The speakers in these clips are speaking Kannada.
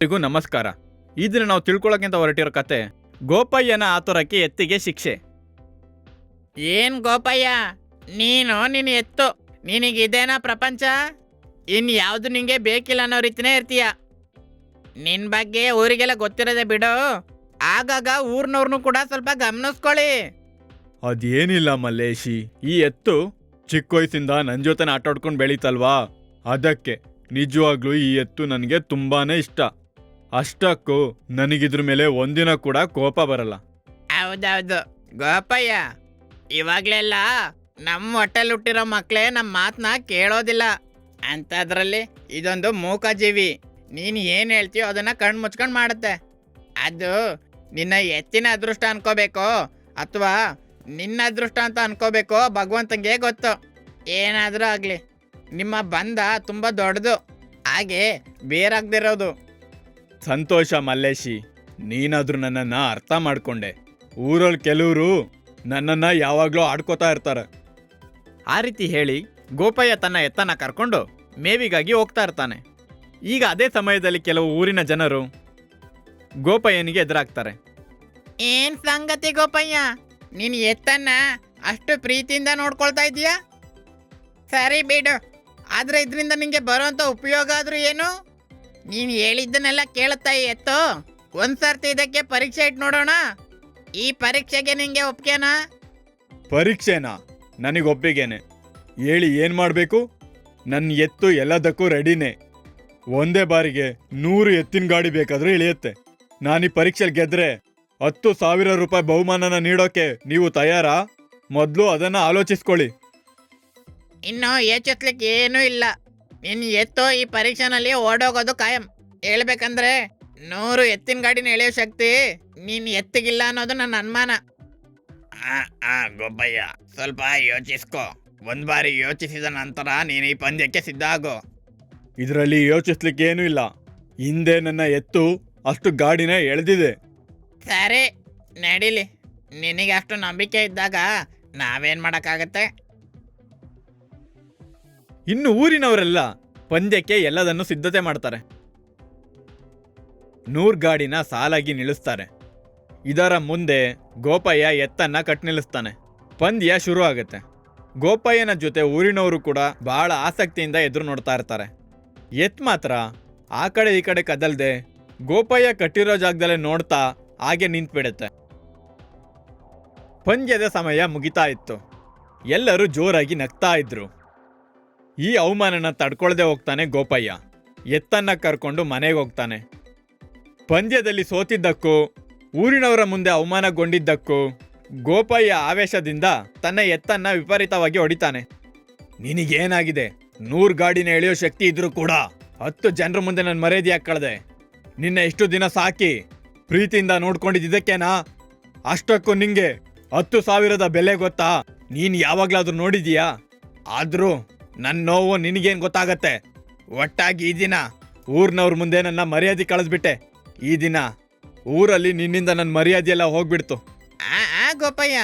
ಎಲ್ರಿಗೂ ನಮಸ್ಕಾರ. ಈ ದಿನ ನಾವು ತಿಳ್ಕೊಳ್ಳೋಕ್ಕಿಂತ ಹೊರಟಿರೋ ಕತೆ ಗೋಪಯ್ಯನ ಆತುರಕ್ಕೆ ಎತ್ತಿಗೆ ಶಿಕ್ಷೆ. ಏನ್ ಗೋಪಯ್ಯ? ನೀನು ನಿನ್ನ ಎತ್ತು ನಿನಗಿದೇನಾ ಪ್ರಪಂಚ? ಇನ್ ಯಾವುದು ನಿಂಗೆ ಬೇಕಿಲ್ಲ ಅನ್ನೋ ರೀತಿನೇ ಇರ್ತೀಯ. ನಿನ್ ಬಗ್ಗೆ ಊರಿಗೆಲ್ಲ ಗೊತ್ತಿರೋದೆ ಬಿಡು. ಆಗಾಗ ಊರ್ನವ್ರನ್ನು ಕೂಡ ಸ್ವಲ್ಪ ಗಮನಿಸ್ಕೊಳ್ಳಿ. ಅದೇನಿಲ್ಲ ಮಲ್ಲೇಶಿ ಈ ಎತ್ತು ಚಿಕ್ಕ ವಯಸ್ಸಿಂದ ನನ್ನ ಜೊತೆ ಆಟಾಡ್ಕೊಂಡು ಬೆಳೀತಲ್ವಾ? ಅದಕ್ಕೆ ನಿಜವಾಗ್ಲೂ ಈ ಎತ್ತು ನನಗೆ ತುಂಬಾನೇ ಇಷ್ಟ. ಅಷ್ಟಕ್ಕೂ ನನಗಿದ್ರ ಮೇಲೆ ಒಂದಿನ ಕೂಡ ಕೋಪ ಬರಲ್ಲ. ಹೌದೌದು. ಗೋಪಯ್ಯ, ಇವಾಗ್ಲೆಲ್ಲ ನಮ್ಮ ಹೊಟ್ಟೆಲ್ ಹುಟ್ಟಿರೋ ಮಕ್ಕಳೇ ನಮ್ಮ ಮಾತನ್ನ ಕೇಳೋದಿಲ್ಲ. ಅಂಥದ್ರಲ್ಲಿ ಇದೊಂದು ಮೂಕ ಜೀವಿ ನೀನು ಏನು ಹೇಳ್ತೀಯೋ ಅದನ್ನ ಕಣ್ಣು ಮುಚ್ಕೊಂಡು ಮಾಡುತ್ತೆ. ಅದು ನಿನ್ನ ಎತ್ತಿನ ಅದೃಷ್ಟ ಅನ್ಕೋಬೇಕೋ ಅಥವಾ ನಿನ್ನ ಅದೃಷ್ಟ ಅಂತ ಅನ್ಕೋಬೇಕೋ ಭಗವಂತಂಗೆ ಗೊತ್ತು. ಏನಾದರೂ ಆಗಲಿ, ನಿಮ್ಮ ಬಂಧ ತುಂಬ ದೊಡ್ಡದು. ಹಾಗೆ ಬೇರಾಗ್ದಿರೋದು. ಸಂತೋಷ ಮಲ್ಲೇಶಿ ನೀನಾದ್ರೂ ನನ್ನನ್ನ ಅರ್ಥ ಮಾಡ್ಕೊಂಡೆ. ಊರಲ್ಲಿ ಕೆಲವರು ನನ್ನನ್ನ ಯಾವಾಗ್ಲೂ ಆಡ್ಕೋತಾ ಇರ್ತಾರೆ. ಆ ರೀತಿ ಹೇಳಿ ಗೋಪಯ್ಯ ತನ್ನ ಎತ್ತನ್ನ ಕರ್ಕೊಂಡು ಮೇವಿಗಾಗಿ ಹೋಗ್ತಾ ಇರ್ತಾನೆ. ಈಗ ಅದೇ ಸಮಯದಲ್ಲಿ ಕೆಲವು ಊರಿನ ಜನರು ಗೋಪಯ್ಯನಿಗೆ ಎದುರಾಗ್ತಾರೆ. ಏನ್ ಸಂಗತಿ ಗೋಪಯ್ಯ? ನೀನ್ ಎತ್ತನ್ನ ಅಷ್ಟು ಪ್ರೀತಿಯಿಂದ ನೋಡ್ಕೊಳ್ತಾ ಇದೀಯಾ ಸರಿ ಬಿಡು. ಆದ್ರೆ ಇದರಿಂದ ನಿಂಗೆ ಬರುವಂತ ಉಪಯೋಗ ಆದ್ರೂ ಏನು? ನೀನ್ ಹೇಳಿದ್ದನ್ನೆಲ್ಲ ಕೇಳುತ್ತಾ ಎತ್ತು? ಒಂದ್ಸರ್ತಿ ಇದಕ್ಕೆ ಪರೀಕ್ಷೆ ಇಟ್ಟು ನೋಡೋಣ. ಈ ಪರೀಕ್ಷೆಗೆ ನಿಂಗೆ ಒಪ್ಗೆನಾ? ಪರೀಕ್ಷೆನಾ? ನನಗೊಪ್ಪಿಗೆನೆ. ಹೇಳಿ ಏನ್ ಮಾಡ್ಬೇಕು? ನನ್ನ ಎತ್ತು ಎಲ್ಲದಕ್ಕೂ ರೆಡಿನೇ. ಒಂದೇ ಬಾರಿಗೆ ನೂರು ಎತ್ತಿನ ಗಾಡಿ ಬೇಕಾದರೂ ಇಳಿಯುತ್ತೆ. ನಾನು ಈ ಪರೀಕ್ಷೆಲಿ ಗೆದ್ರೆ ಹತ್ತು ಸಾವಿರ ರೂಪಾಯಿ ಬಹುಮಾನನ ನೀಡೋಕೆ ನೀವು ತಯಾರಾ? ಮೊದಲು ಅದನ್ನ ಆಲೋಚಿಸ್ಕೊಳ್ಳಿ. ಇನ್ನು ಯೋಚಿಸ್ಲಿಕ್ಕೆ ಏನೂ ಇಲ್ಲ. ನಿನ್ ಎತ್ತು ಈ ಪರೀಕ್ಷೆನಲ್ಲಿ ಓಡೋಗೋದು ಕಾಯಂ. ಹೇಳ್ಬೇಕಂದ್ರೆ ನೂರು ಎತ್ತಿನ ಗಾಡಿನ ಎಳೆಯೋ ಶಕ್ತಿ ನೀನ್ ಎತ್ತಿಗಿಲ್ಲ ಅನ್ನೋದು ನನ್ನ ಅನುಮಾನ. ಆ ಗೊಬ್ಬಯ್ಯ ಸ್ವಲ್ಪ ಯೋಚಿಸ್ಕೋ. ಒಂದ್ ಬಾರಿ ಯೋಚಿಸಿದ ನಂತರ ನೀನು ಈ ಪಂದ್ಯಕ್ಕೆ ಸಿದ್ಧ ಆಗೋ. ಇದರಲ್ಲಿ ಯೋಚಿಸ್ಲಿಕ್ಕೆ ಏನೂ ಇಲ್ಲ. ಹಿಂದೆ ನನ್ನ ಎತ್ತು ಅಷ್ಟು ಗಾಡಿನ ಎಳೆದಿದೆ. ಸರಿ ನಡೀಲಿ. ನಿನಗೆ ಅಷ್ಟು ನಂಬಿಕೆ ಇದ್ದಾಗ ನಾವೇನ್ ಮಾಡಕ್ಕಾಗತ್ತೆ? ಇನ್ನು ಊರಿನವರೆಲ್ಲ ಪಂದ್ಯಕ್ಕೆ ಎಲ್ಲದನ್ನು ಸಿದ್ಧತೆ ಮಾಡ್ತಾರೆ. ನೂರ್ ಗಾಡಿನ ಸಾಲಾಗಿ ನಿಲ್ಲಿಸ್ತಾರೆ. ಇದರ ಮುಂದೆ ಗೋಪಯ್ಯ ಎತ್ತನ್ನ ಕಟ್ ನಿಲ್ಲಿಸ್ತಾನೆ. ಪಂದ್ಯ ಶುರು ಆಗುತ್ತೆ. ಗೋಪಯ್ಯನ ಜೊತೆ ಊರಿನವರು ಕೂಡ ಬಹಳ ಆಸಕ್ತಿಯಿಂದ ಎದುರು ನೋಡ್ತಾ ಇರ್ತಾರೆ. ಎತ್ ಮಾತ್ರ ಆ ಕಡೆ ಈ ಕಡೆ ಕದಲ್ದೆ ಗೋಪಯ್ಯ ಕಟ್ಟಿರೋ ಜಾಗದಲ್ಲೇ ನೋಡ್ತಾ ಹಾಗೆ ನಿಂತ್ಬಿಡುತ್ತೆ. ಪಂದ್ಯದ ಸಮಯ ಮುಗಿತಾ ಇತ್ತು. ಎಲ್ಲರೂ ಜೋರಾಗಿ ನಗ್ತಾ ಇದ್ರು. ಈ ಅವಮಾನನ ತಡ್ಕೊಳ್ದೆ ಹೋಗ್ತಾನೆ ಗೋಪಯ್ಯ. ಎತ್ತನ್ನ ಕರ್ಕೊಂಡು ಮನೆಗೆ ಹೋಗ್ತಾನೆ. ಪಂದ್ಯದಲ್ಲಿ ಸೋತಿದ್ದಕ್ಕೂ, ಊರಿನವರ ಮುಂದೆ ಅವಮಾನಗೊಂಡಿದ್ದಕ್ಕೂ, ಗೋಪಯ್ಯ ಆವೇಶದಿಂದ ತನ್ನ ಎತ್ತನ್ನ ವಿಪರೀತವಾಗಿ ಹೊಡಿತಾನೆ. ನಿನಗೇನಾಗಿದೆ? ನೂರು ಗಾಡಿನ ಎಳೆಯೋ ಶಕ್ತಿ ಇದ್ರೂ ಕೂಡ ಹತ್ತು ಜನರ ಮುಂದೆ ನನ್ನ ಮರ್ಯಾದೆ ಕಳೆದೆ ನಿನ್ನ ಎಷ್ಟು ದಿನ ಸಾಕಿ ಪ್ರೀತಿಯಿಂದ ನೋಡ್ಕೊಂಡಿದ್ದಕ್ಕೇನಾ? ಅಷ್ಟಕ್ಕೂ ನಿಂಗೆ ಹತ್ತು ಸಾವಿರದ ಬೆಲೆ ಗೊತ್ತಾ? ನೀನು ಯಾವಾಗ್ಲಾದ್ರೂ ನೋಡಿದೀಯಾ? ಆದ್ರೂ ನನ್ನ ನೋವು ನಿನಗೇನು ಗೊತ್ತಾಗತ್ತೆ? ಒಟ್ಟಾಗಿ ಈ ದಿನ ಊರಿನವ್ರ ಮುಂದೆ ನನ್ನ ಮರ್ಯಾದೆ ಕಳಿಸ್ಬಿಟ್ಟೆ ಈ ದಿನ ಊರಲ್ಲಿ ನಿನ್ನಿಂದ ನನ್ನ ಮರ್ಯಾದೆ ಎಲ್ಲ ಹೋಗ್ಬಿಡ್ತು. ಆ ಆ ಗೋಪಯ್ಯ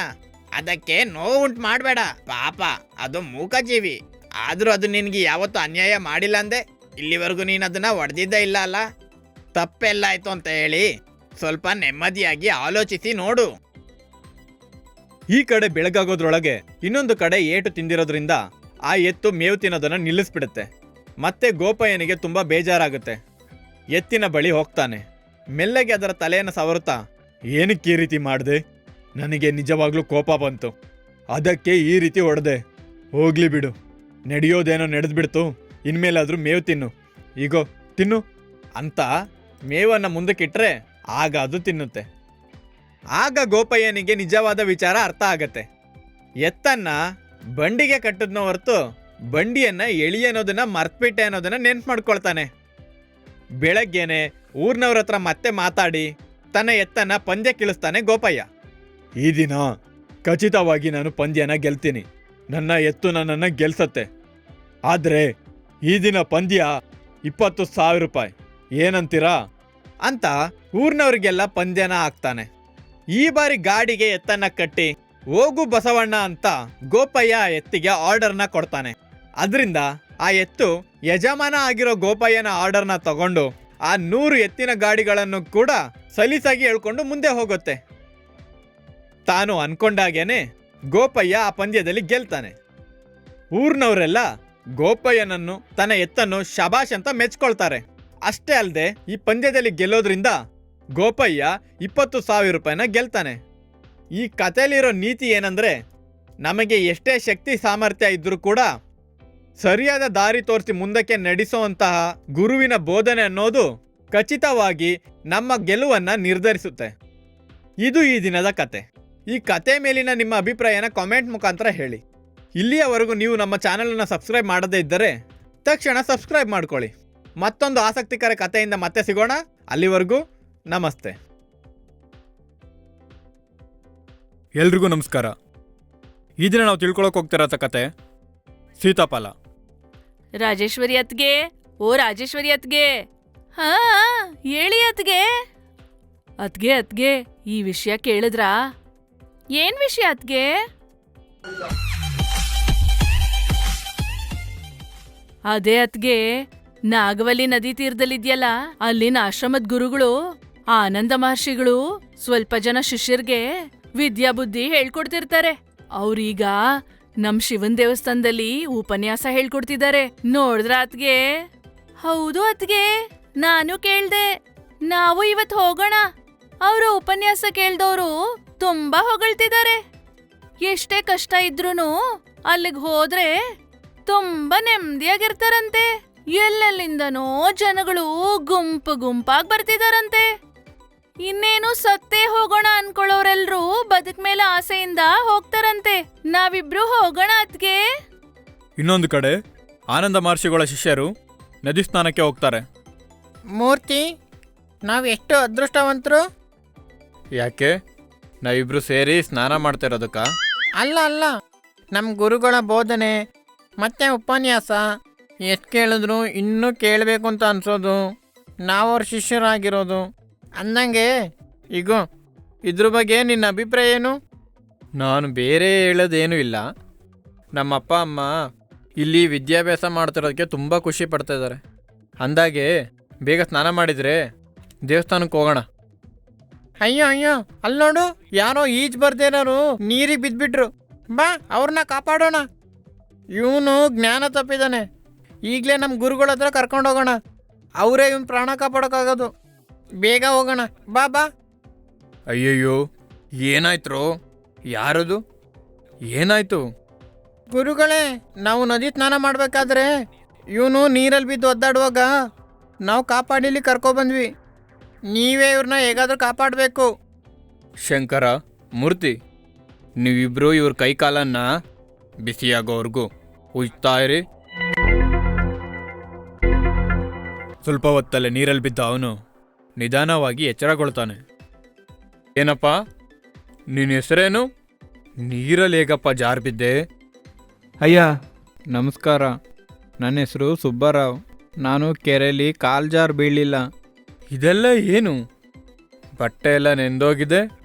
ಅದಕ್ಕೆ ನೋವು ಉಂಟು ಮಾಡಬೇಡ. ಪಾಪ ಅದು ಮೂಕಜೀವಿ. ಆದರೂ ಅದು ನಿನಗೆ ಯಾವತ್ತೂ ಅನ್ಯಾಯ ಮಾಡಿಲ್ಲ ಅಂದೆ. ಇಲ್ಲಿವರೆಗೂ ನೀನು ಅದನ್ನ ಒಡೆದಿದ್ದೇ ಇಲ್ಲ ಅಲ್ಲ? ತಪ್ಪೆಲ್ಲ ಆಯ್ತು ಅಂತ ಹೇಳಿ ಸ್ವಲ್ಪ ನೆಮ್ಮದಿಯಾಗಿ ಆಲೋಚಿಸಿ ನೋಡು. ಈ ಕಡೆ ಬೆಳಗಾಗೋದ್ರೊಳಗೆ ಇನ್ನೊಂದು ಕಡೆ ಏಟು ತಿಂದಿರೋದ್ರಿಂದ ಆ ಎತ್ತು ಮೇವು ತಿನ್ನೋದನ್ನು ನಿಲ್ಲಿಸ್ಬಿಡುತ್ತೆ. ಮತ್ತೆ ಗೋಪಯ್ಯನಿಗೆ ತುಂಬ ಬೇಜಾರಾಗುತ್ತೆ. ಎತ್ತಿನ ಬಳಿ ಹೋಗ್ತಾನೆ. ಮೆಲ್ಲಗೆ ಅದರ ತಲೆಯನ್ನು ಸವರುತ್ತಾ, ಏನಕ್ಕೆ ಈ ರೀತಿ ಮಾಡಿದೆ? ನನಗೆ ನಿಜವಾಗ್ಲೂ ಕೋಪ ಬಂತು. ಅದಕ್ಕೆ ಈ ರೀತಿ ಹೊಡೆದೆ. ಹೋಗ್ಲಿ ಬಿಡು. ನಡೆಯೋದೇನೋ ನಡೆದ್ಬಿಡ್ತು. ಇನ್ಮೇಲಾದರೂ ಮೇವು ತಿನ್ನು. ಈಗೋ ತಿನ್ನು. ಅಂತ ಮೇವನ್ನು ಮುಂದಕ್ಕಿಟ್ರೆ ಆಗ ಅದು ತಿನ್ನುತ್ತೆ. ಆಗ ಗೋಪಯ್ಯನಿಗೆ ನಿಜವಾದ ವಿಚಾರ ಅರ್ಥ ಆಗತ್ತೆ. ಎತ್ತನ್ನ ಬಂಡಿಗೆ ಕಟ್ಟದ್ನೋ ಹೊರತು ಬಂಡಿಯನ್ನ ಎಳಿ ಅನ್ನೋದನ್ನ ಮರ್ತ್ಬಿಟ್ಟೆ ಅನ್ನೋದನ್ನ ನೆನ್ಪು ಮಾಡ್ಕೊಳ್ತಾನೆ. ಬೆಳಗ್ಗೆನೆ ಊರ್ನವ್ರ ಹತ್ರ ಮತ್ತೆ ಮಾತಾಡಿ ತನ್ನ ಎತ್ತನ್ನ ಪಂದ್ಯ ಕಿಳಿಸ್ತಾನೆ ಗೋಪಯ್ಯ. ಈ ದಿನ ಖಚಿತವಾಗಿ ನಾನು ಪಂದ್ಯನ ಗೆಲ್ತೀನಿ. ನನ್ನ ಎತ್ತು ನನ್ನನ್ನು ಗೆಲ್ಸತ್ತೆ. ಆದ್ರೆ ಈ ದಿನ ಪಂದ್ಯ ಇಪ್ಪತ್ತು ಸಾವಿರ ರೂಪಾಯಿ. ಏನಂತೀರಾ? ಅಂತ ಊರ್ನವ್ರಿಗೆಲ್ಲ ಪಂದ್ಯನ ಹಾಕ್ತಾನೆ. ಈ ಬಾರಿ ಗಾಡಿಗೆ ಎತ್ತನ್ನ ಕಟ್ಟಿ ಹೋಗು ಬಸವಣ್ಣ ಅಂತ ಗೋಪಯ್ಯ ಆ ಎತ್ತಿಗೆ ಆರ್ಡರ್ನ ಕೊಡ್ತಾನೆ. ಅದರಿಂದ ಆ ಎತ್ತು ಯಜಮಾನ ಆಗಿರೋ ಗೋಪಯ್ಯನ ಆರ್ಡರ್ನ ತಗೊಂಡು ಆ ನೂರು ಎತ್ತಿನ ಗಾಡಿಗಳನ್ನು ಕೂಡ ಸಲೀಸಾಗಿ ಹೇಳ್ಕೊಂಡು ಮುಂದೆ ಹೋಗುತ್ತೆ. ತಾನು ಅನ್ಕೊಂಡಾಗೇನೆ ಗೋಪಯ್ಯ ಆ ಪಂದ್ಯದಲ್ಲಿ ಗೆಲ್ತಾನೆ. ಊರ್ನವರೆಲ್ಲ ಗೋಪಯ್ಯನನ್ನು ತನ್ನ ಎತ್ತನ್ನು ಶಬಾಷ್ ಅಂತ ಮೆಚ್ಕೊಳ್ತಾರೆ. ಅಷ್ಟೇ ಅಲ್ಲದೆ ಈ ಪಂದ್ಯದಲ್ಲಿ ಗೆಲ್ಲೋದ್ರಿಂದ ಗೋಪಯ್ಯ ಇಪ್ಪತ್ತು ಸಾವಿರ ರೂಪಾಯಿನ ಗೆಲ್ತಾನೆ. ಈ ಕಥೆಯಲ್ಲಿರೋ ನೀತಿ ಏನಂದರೆ, ನಮಗೆ ಎಷ್ಟೇ ಶಕ್ತಿ ಸಾಮರ್ಥ್ಯ ಇದ್ದರೂ ಕೂಡ ಸರಿಯಾದ ದಾರಿ ತೋರಿಸಿ ಮುಂದಕ್ಕೆ ನಡೆಸುವಂತಹ ಗುರುವಿನ ಬೋಧನೆ ಅನ್ನೋದು ಖಚಿತವಾಗಿ ನಮ್ಮ ಗೆಲುವನ್ನು ನಿರ್ಧರಿಸುತ್ತೆ. ಇದು ಈ ದಿನದ ಕತೆ ಈ ಕತೆ ಮೇಲಿನ ನಿಮ್ಮ ಅಭಿಪ್ರಾಯನ ಕಾಮೆಂಟ್ ಮುಖಾಂತರ ಹೇಳಿ. ಇಲ್ಲಿಯವರೆಗೂ ನೀವು ನಮ್ಮ ಚಾನಲನ್ನು ಸಬ್ಸ್ಕ್ರೈಬ್ ಮಾಡದೇ ಇದ್ದರೆ ತಕ್ಷಣ ಸಬ್ಸ್ಕ್ರೈಬ್ ಮಾಡ್ಕೊಳ್ಳಿ. ಮತ್ತೊಂದು ಆಸಕ್ತಿಕರ ಕಥೆಯಿಂದ ಮತ್ತೆ ಸಿಗೋಣ. ಅಲ್ಲಿವರೆಗೂ ನಮಸ್ತೆ. ಎಲ್ರಿಗೂ ನಮಸ್ಕಾರ. ಈ ದಿನ ನಾವು ತಿಳ್ಕೊಳಕ್ ಹೋಗ್ತಿರೋ ಕತೆ, ಸೀತಾಫಲ. ರಾಜೇಶ್ವರಿ ಅತ್ಗೆ, ಓ ರಾಜೇಶ್ವರಿ ಅತ್ಗೆ, ಹಾ, ಹೇಳಿ ಅತ್ಗೆ. ಅತ್ಗೆ ಅತ್ಗೆ, ಈ ವಿಷಯ ಕೇಳಿದ್ರಾ? ಏನ್ ವಿಷಯ ಅತ್ಗೆ? ಅದೇ ಅತ್ಗೆ, ನಾಗವಲ್ಲಿ ನದಿ ತೀರದಲ್ಲಿದ್ಯಲ್ಲ, ಅಲ್ಲಿನ ಆಶ್ರಮದ ಗುರುಗಳು, ಆನಂದ ಮಹರ್ಷಿಗಳು, ಸ್ವಲ್ಪ ಜನ ಶಿಷ್ಯರ್ಗೆ ವಿದ್ಯಾಬುದ್ಧಿ ಹೇಳ್ಕೊಡ್ತಿರ್ತಾರೆ. ಅವ್ರೀಗ ನಮ್ ಶಿವನ್ ದೇವಸ್ಥಾನದಲ್ಲಿ ಉಪನ್ಯಾಸ ಹೇಳ್ಕೊಡ್ತಿದ್ದಾರೆ. ನೋಡಿದ್ರ ಅತ್ಗೆ? ಹೌದು ಅತ್ಗೆ, ನಾನು ಕೇಳ್ದೆ. ನಾವು ಇವತ್ ಹೋಗೋಣ. ಅವರು ಉಪನ್ಯಾಸ ಕೇಳ್ದವ್ರು ತುಂಬಾ ಹೊಗಳ್ತಿದ್ದಾರೆ. ಎಷ್ಟೇ ಕಷ್ಟ ಇದ್ರೂನು ಅಲ್ಲಿಗೆ ಹೋದ್ರೆ ತುಂಬಾ ನೆಮ್ಮದಿಯಾಗಿರ್ತಾರಂತೆ ಎಲ್ಲೆಲ್ಲಿಂದನೋ ಜನಗಳು ಗುಂಪು ಗುಂಪಾಗಿ ಬರ್ತಿದಾರಂತೆ. ಇನ್ನೇನು ಸತ್ತೇ ಹೋಗೋಣ ಅನ್ಕೊಳ್ಳೋರೆಲ್ರೂ ಬದುಕ್ ಮೇಲೆ ಆಸೆಯಿಂದ ಹೋಗ್ತಾರಂತೆ. ನಾವಿಬ್ರು ಹೋಗೋಣ ಅದ್ಗೆ ಇನ್ನೊಂದು ಕಡೆ ಆನಂದ ಮಹರ್ಷಿಗಳ ಶಿಷ್ಯರು ನದಿ ಸ್ನಾನಕ್ಕೆ ಹೋಗ್ತಾರೆ. ಮೂರ್ತಿ ನಾವು ಎಷ್ಟು ಅದೃಷ್ಟವಂತರು? ಯಾಕೆ? ನಾವಿಬ್ರು ಸೇರಿ ಸ್ನಾನ ಮಾಡ್ತಿರೋದಕ್ಕ ಅಲ್ಲ ಅಲ್ಲ. ನಮ್ಮ ಗುರುಗಳ ಬೋಧನೆ ಮತ್ತೆ ಉಪನ್ಯಾಸ ಎಷ್ಟು ಕೇಳಿದ್ರು ಇನ್ನೂ ಕೇಳಬೇಕು ಅಂತ ಅನ್ಸೋದು. ನಾವು ಅವ್ರ ಶಿಷ್ಯರಾಗಿರೋದು. ಅಂದಂಗೆ, ಇಗೋ, ಇದ್ರ ಬಗ್ಗೆ ನಿನ್ನ ಅಭಿಪ್ರಾಯ ಏನು? ನಾನು ಬೇರೆ ಹೇಳೋದೇನೂ ಇಲ್ಲ. ನಮ್ಮ ಅಪ್ಪ ಅಮ್ಮ ಇಲ್ಲಿ ವಿದ್ಯಾಭ್ಯಾಸ ಮಾಡ್ತಿರೋದಕ್ಕೆ ತುಂಬ ಖುಷಿ ಪಡ್ತಾ ಇದ್ದಾರೆ ಅಂದಾಗೆ ಬೇಗ ಸ್ನಾನ ಮಾಡಿದರೆ ದೇವಸ್ಥಾನಕ್ಕೆ ಹೋಗೋಣ. ಅಯ್ಯೋ ಅಯ್ಯೋ, ಅಲ್ಲಿ ನೋಡು, ಯಾರೋ ಈಜ್ ಬರ್ದೇನಾರು ನೀರಿಗೆ ಬಿದ್ದುಬಿಟ್ರು ಬಾ ಅವ್ರನ್ನ ಕಾಪಾಡೋಣ. ಇವನು ಜ್ಞಾನ ತಪ್ಪಿದ್ದಾನೆ ಈಗಲೇ ನಮ್ಮ ಗುರುಗಳ ಹತ್ರ ಕರ್ಕೊಂಡು ಹೋಗೋಣ. ಅವರೇ ಇವನು ಪ್ರಾಣ ಕಾಪಾಡೋಕ್ಕಾಗೋದು. ಬೇಗ ಹೋಗೋಣ. ಬಾ ಬಾ. ಅಯ್ಯಯ್ಯೋ ಏನಾಯ್ತು ಯಾರದು? ಏನಾಯ್ತು? ಗುರುಗಳೇ ನಾವು ನದಿ ಸ್ನಾನ ಮಾಡಬೇಕಾದ್ರೆ ಇವನು ನೀರಲ್ಲಿ ಬಿದ್ದು ಒದ್ದಾಡುವಾಗ ನಾವು ಕಾಪಾಡಿಲಿ ಕರ್ಕೊಬಂದ್ವಿ. ನೀವೇ ಇವ್ರನ್ನ ಹೇಗಾದ್ರೂ ಕಾಪಾಡಬೇಕು. ಶಂಕರ ಮೂರ್ತಿ ನೀವಿಬ್ರು ಇವ್ರ ಕೈಕಾಲನ್ನ ಬಿಸಿಯಾಗೋವರೆಗೂ ಉಜ್ತಾ ಇರಿ. ಸ್ವಲ್ಪ ಹೊತ್ತಲ್ಲೇ ನೀರಲ್ಲಿ ಬಿದ್ದ ಅವನು ನಿಧಾನವಾಗಿ ಎಚ್ಚರಗೊಳ್ತಾನೆ. ಏನಪ್ಪ? ನಿನ್ನ ಹೆಸರೇನು? ನೀರಲ್ಲಿ ಹೇಗಪ್ಪ ಜಾರ್ ಬಿದ್ದೆ ಅಯ್ಯ ನಮಸ್ಕಾರ. ನನ್ನ ಹೆಸರು ಸುಬ್ಬರಾವ್. ನಾನು ಕೆರೆಯಲ್ಲಿ ಕಾಲ್ ಜಾರ್ ಬೀಳಲಿಲ್ಲ. ಇದೆಲ್ಲ ಏನು? ಬಟ್ಟೆ ಎಲ್ಲ ನೆಂದೋಗಿದೆ?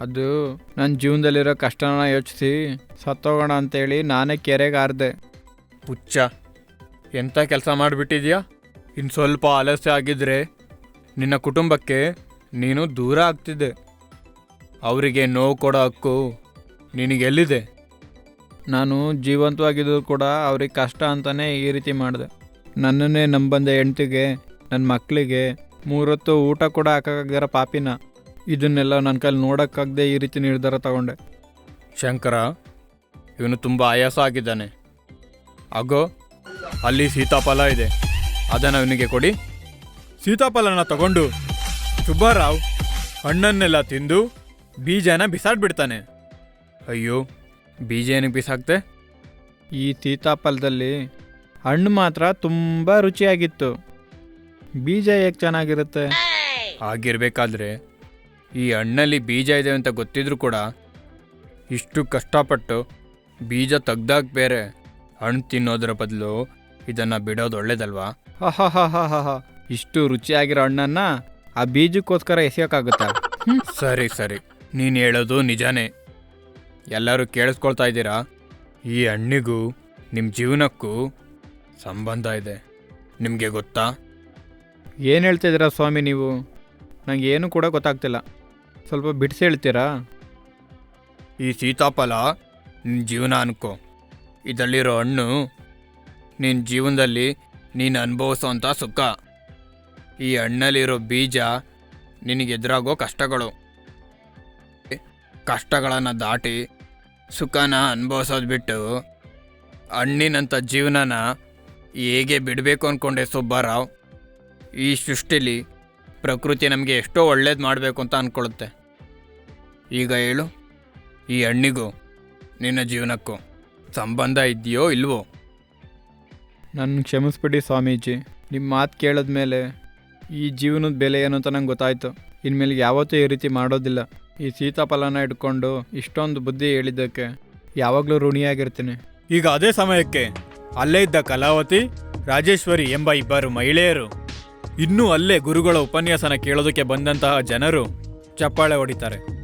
ಅದು ನನ್ನ ಜೀವನದಲ್ಲಿರೋ ಕಷ್ಟನ ಯೋಚಿಸಿ ಸತ್ತೋಗೋಣ ಅಂತೇಳಿ ನಾನೇ ಕೆರೆಗೆ ಹಾರ್ದೆ ಹುಚ್ಚ. ಎಂಥ ಕೆಲಸ ಮಾಡಿಬಿಟ್ಟಿದ್ಯಾ? ಇನ್ನು ಸ್ವಲ್ಪ ಆಲಸ್ಯ ಆಗಿದ್ರೆ ನಿನ್ನ ಕುಟುಂಬಕ್ಕೆ ನೀನು ದೂರ ಆಗ್ತಿದ್ದೆ. ಅವರಿಗೆ ನೋವು ಕೊಡೋ ಹಕ್ಕು ನಿನಗೆಲ್ಲಿದೆ? ನಾನು ಜೀವಂತವಾಗಿದ್ದು ಕೂಡ ಅವ್ರಿಗೆ ಕಷ್ಟ ಅಂತಲೇ ಈ ರೀತಿ ಮಾಡಿದೆ. ನನ್ನನ್ನೇ ನಂಬಂದ ಹೆಂಡ್ತಿಗೆ ನನ್ನ ಮಕ್ಕಳಿಗೆ ಮೂರೊತ್ತು ಊಟ ಕೂಡ ಹಾಕೋಕ್ಕಾಗ್ದಿರೋ ಪಾಪಿನ ಇದನ್ನೆಲ್ಲ ನನ್ನ ಕೈಲಿ ನೋಡೋಕ್ಕಾಗದೆ ಈ ರೀತಿ ನಿರ್ಧಾರ ತಗೊಂಡೆ. ಶಂಕರ, ಇವನು ತುಂಬ ಆಯಾಸ ಆಗಿದ್ದಾನೆ ಅಗೋ, ಅಲ್ಲಿ ಸೀತಾಫಲ ಇದೆ. ಅದನ್ನು ಅವನಿಗೆ ಕೊಡಿ. ಸೀತಾಫಲನ ತಗೊಂಡು ಸುಬ್ಬಾರಾವ್ ಹಣ್ಣನ್ನೆಲ್ಲ ತಿಂದು ಬೀಜನ ಬಿಸಾಡ್ಬಿಡ್ತಾನೆ. ಅಯ್ಯೋ ಬೀಜ ಏನಕ್ಕೆ ಬಿಸಾಕ್ತೆ? ಈ ಸೀತಾಫಲದಲ್ಲಿ ಹಣ್ಣು ಮಾತ್ರ ತುಂಬ ರುಚಿಯಾಗಿತ್ತು. ಬೀಜ ಹೇಗೆ ಚೆನ್ನಾಗಿರುತ್ತೆ? ಆಗಿರಬೇಕಾದ್ರೆ ಈ ಹಣ್ಣಲ್ಲಿ ಬೀಜ ಇದೆ ಅಂತ ಗೊತ್ತಿದ್ರು ಕೂಡ ಇಷ್ಟು ಕಷ್ಟಪಟ್ಟು ಬೀಜ ತೆಗ್ದಾಗ ಬೇರೆ ಹಣ್ಣು ತಿನ್ನೋದ್ರ ಬದಲು ಇದನ್ನು ಬಿಡೋದು ಒಳ್ಳೇದಲ್ವಾ? ಹಹಹಹಹಹ. ಇಷ್ಟು ರುಚಿಯಾಗಿರೋ ಹಣ್ಣನ್ನ ಆ ಬೀಜಕ್ಕೋಸ್ಕರ ಎಸೆಯೋಕ್ಕಾಗುತ್ತಾ ಸರಿ ಸರಿ. ನೀನು ಹೇಳೋದು ನಿಜಾನೇ. ಎಲ್ಲರೂ ಕೇಳಿಸ್ಕೊಳ್ತಾ ಇದ್ದೀರಾ? ಈ ಹಣ್ಣಿಗೂ ನಿಮ್ಮ ಜೀವನಕ್ಕೂ ಸಂಬಂಧ ಇದೆ. ನಿಮಗೆ ಗೊತ್ತಾ? ಏನು ಹೇಳ್ತಿದ್ದೀರಾ ಸ್ವಾಮಿ ನೀವು? ನಂಗೆ ಏನು ಕೂಡ ಗೊತ್ತಾಗ್ತಿಲ್ಲ. ಸ್ವಲ್ಪ ಬಿಡಿಸಿ ಹೇಳ್ತೀರಾ? ಈ ಸೀತಾಫಲ ನಿನ್ನ ಜೀವನ ಅನ್ಕೋ. ಇದರಲ್ಲಿರೋ ಹಣ್ಣು ನಿನ್ನ ಜೀವನದಲ್ಲಿ ನೀನು ಅನುಭವಿಸೋವಂಥ ಸುಖ. ಈ ಹಣ್ಣಲ್ಲಿರೋ ಬೀಜ ನಿನಗೆ ಎದುರಾಗೋ ಕಷ್ಟಗಳು. ಕಷ್ಟಗಳನ್ನು ದಾಟಿ ಸುಖನ ಅನುಭವಿಸೋದು ಬಿಟ್ಟು ಹಣ್ಣಿನಂಥ ಜೀವನನ ಹೇಗೆ ಬಿಡಬೇಕು ಅಂದ್ಕೊಂಡೆ ಸುಬ್ಬಾರಾವ್? ಈ ಸೃಷ್ಟಿಲಿ ಪ್ರಕೃತಿ ನಮಗೆ ಎಷ್ಟೋ ಒಳ್ಳೇದು ಮಾಡಬೇಕು ಅಂತ ಅಂದ್ಕೊಳ್ಳುತ್ತೆ ಈಗ ಹೇಳು, ಈ ಹಣ್ಣಿಗೂ ನಿನ್ನ ಜೀವನಕ್ಕೂ ಸಂಬಂಧ ಇದೆಯೋ ಇಲ್ವೋ? ನನ್ನ ಕ್ಷಮಿಸ್ಬಿಡಿ ಸ್ವಾಮೀಜಿ ನಿಮ್ಮ ಮಾತು ಕೇಳಿದ್ಮೇಲೆ ಈ ಜೀವನದ ಬೆಲೆ ಏನು ಅಂತ ನಂಗೆ ಗೊತ್ತಾಯ್ತು. ಇನ್ಮೇಲೆ ಯಾವತ್ತೂ ಈ ರೀತಿ ಮಾಡೋದಿಲ್ಲ. ಈ ಸೀತಾಫಲನ ಇಟ್ಕೊಂಡು ಇಷ್ಟೊಂದು ಬುದ್ಧಿ ಹೇಳಿದ್ದಕ್ಕೆ ಯಾವಾಗಲೂ ಋಣಿಯಾಗಿರ್ತೀನಿ. ಈಗ ಅದೇ ಸಮಯಕ್ಕೆ ಅಲ್ಲೇ ಇದ್ದ ಕಲಾವತಿ, ರಾಜೇಶ್ವರಿ ಎಂಬ ಇಬ್ಬರು ಮಹಿಳೆಯರು. ಇನ್ನೂ ಅಲ್ಲೇ ಗುರುಗಳ ಉಪನ್ಯಾಸನ ಕೇಳೋದಕ್ಕೆ ಬಂದಂತಹ ಜನರು ಚಪ್ಪಾಳೆ ಹೊಡಿತಾರೆ.